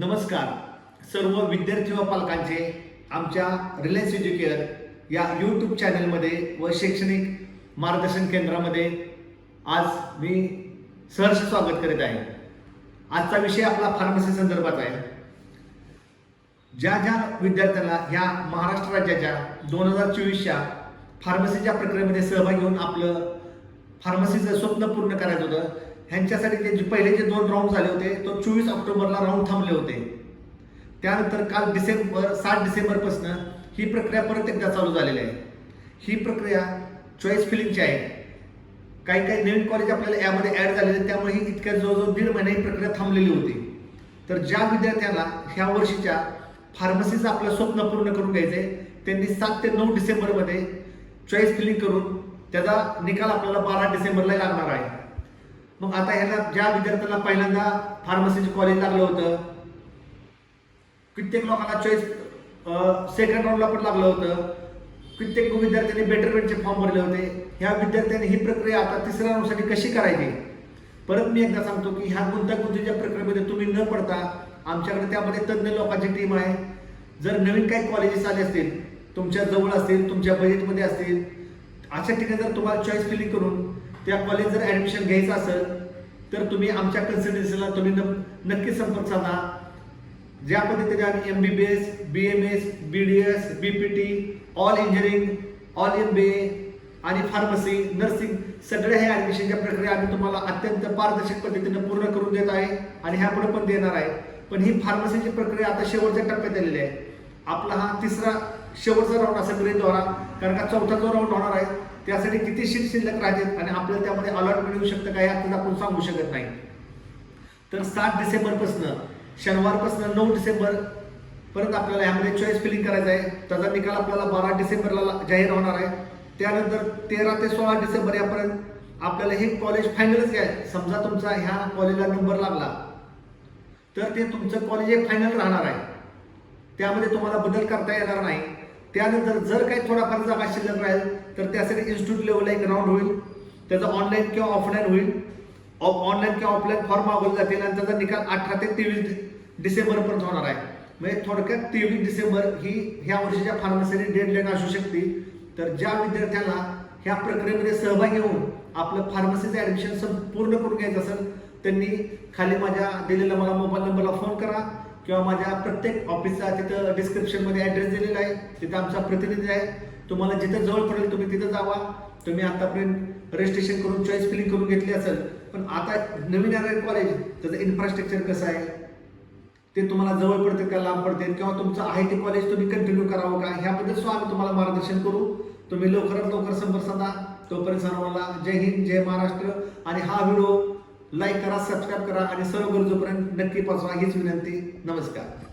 नमस्कार. सर्व विद्यार्थी व पालकांचे आमच्या रिलायन्स एज्युकेअर या यूट्यूब चॅनलमध्ये व शैक्षणिक मार्गदर्शन केंद्रामध्ये आज मी सहर्ष स्वागत करीत आहे. आजचा विषय आपला फार्मसी संदर्भात आहे. ज्या ज्या विद्यार्थ्यांना ह्या महाराष्ट्र राज्याच्या दोन हजार चोवीसच्या फार्मसीच्या प्रक्रियेमध्ये सहभागी होऊन आपलं फार्मसीचं स्वप्न पूर्ण करायचं होतं ह्यांच्यासाठी ते जे पहिले जे दोन राऊंड झाले होते तो चोवीस ऑक्टोबरला राऊंड थांबले होते. त्यानंतर काल डिसेंबर सात डिसेंबरपासून ही प्रक्रिया परत एकदा चालू झालेली आहे. ही प्रक्रिया चॉईस फिलिंगची आहे. काही काही नवीन कॉलेज आपल्याला यामध्ये ॲड झालेले आहेत त्यामुळे ही इतक्या जवळजवळ दीड महिने ही प्रक्रिया थांबलेली होती. तर ज्या विद्यार्थ्यांना ह्या वर्षीच्या फार्मसीचं आपलं स्वप्न पूर्ण करून घ्यायचे त्यांनी सात ते नऊ डिसेंबरमध्ये चॉईस फिलिंग करून त्याचा निकाल आपल्याला बारा डिसेंबरला लागणार आहे. मग आता ह्याला ज्या विद्यार्थ्यांना पहिल्यांदा फार्मसीचं कॉलेज लागलं होतं कित्येक लोकांना चॉईस सेकंड राऊंडला पण लागलं होतं. कित्येक विद्यार्थ्यांनी बेटरमेंटचे फॉर्म भरले होते. ह्या विद्यार्थ्यांनी ही प्रक्रिया आता तिसऱ्या राऊंडसाठी कशी करायची? परत मी एकदा सांगतो की ह्या गुंतागुंतीच्या प्रक्रियेमध्ये तुम्ही न पडता आमच्याकडे त्यामध्ये तज्ज्ञ लोकांची टीम आहे. जर नवीन काही कॉलेजेस आले असतील तुमच्या जवळ असतील तुमच्या बजेटमध्ये असतील अशा ठिकाणी जर तुम्हाला चॉईस फिलिंग करून त्या कॉलेज जर ॲडमिशन घ्यायचं असेल तर तुम्ही आमच्या कन्सल्टन्सीला तुम्ही न- नक्की संपर्क साधा. ज्या पद्धतीने आम्ही M B B S B M S B D S B P T all engineering all M B A आणि फार्मसी नर्सिंग सगळ्या ह्या ॲडमिशनच्या प्रक्रिया आम्ही तुम्हाला अत्यंत पारदर्शक पद्धतीने पूर्ण करून देत आहे आणि ह्या पुढे पण देणार आहे. पण ही फार्मसीची प्रक्रिया आता शेवटच्या टप्प्यात आलेली आहे. आपला हा तिसरा शेवटचा राऊंड असा गृहीत धरा कारण का चौथा जो राऊंड होणार आहे त्यासाठी किती शीट शिल्लक राहतील आणि आपल्याला त्यामध्ये अलॉट मिळू शकतं काय यात आपण सांगू शकत नाही. तर सात डिसेंबरपासनं शनिवारपासून नऊ डिसेंबर परत आपल्याला ह्यामध्ये चॉईस फिलिंग करायचं आहे. त्याचा निकाल आपल्याला बारा डिसेंबरला जाहीर होणार आहे. त्यानंतर तेरा ते सोळा डिसेंबर यापर्यंत आपल्याला हे कॉलेज फायनलच आहे. समजा तुमचा ह्या कॉलेजला नंबर लागला तर ते तुमचं कॉलेज एक फायनल राहणार आहे. त्यामध्ये तुम्हाला बदल करता येणार नाही. त्यानंतर जर काही थोडाफार जागा शिल्लक राहील तर त्यासाठी इन्स्टिट्यूट लेवलला एक राऊंड होईल. त्याचा ऑनलाईन किंवा ऑफलाईन होईल. ऑनलाईन किंवा ऑफलाईन फॉर्म मागवले जातील आणि त्याचा निकाल अठरा ते तेवीस डिसेंबरपर्यंत होणार आहे. म्हणजे थोडक्यात तेवीस डिसेंबर ही ह्या वर्षीच्या फार्मसीची डेडलाईन असू शकते. तर ज्या विद्यार्थ्यांना ह्या प्रक्रियेमध्ये सहभागी होऊन आपलं फार्मसीचं ॲडमिशन पूर्ण करून घ्यायचं असेल त्यांनी खाली माझ्या दिलेल्या मला मोबाईल नंबरला फोन करा. किंवा माझ्या प्रत्येक ऑफिसचा तिथं डिस्क्रिप्शनमध्ये ॲड्रेस दिलेला आहे तिथं आमचा प्रतिनिधी आहे. तुम्हाला जिथं जवळ पडेल तुम्ही तिथं जावा. तुम्ही आतापर्यंत रजिस्ट्रेशन करून चॉईस फिलिंग करून घेतली असेल पण आता नवीन येणारे कॉलेज त्याचं इन्फ्रास्ट्रक्चर कसं आहे? ते तुम्हाला जवळ पडते का लांब पडते किंवा तुमचं आहे ते कॉलेज तुम्ही कंटिन्यू करावं का? ह्याबद्दल सुद्धा आम्ही तुम्हाला मार्गदर्शन करू. तुम्ही लवकरात लवकर संपर्क साधा. तोपर्यंत सर्वांना जय हिंद जय महाराष्ट्र. आणि हा व्हिडिओ लाईक करा सबस्क्राईब करा आणि सर्व गरजूपर्यंत नक्की पोचवा हीच विनंती. नमस्कार.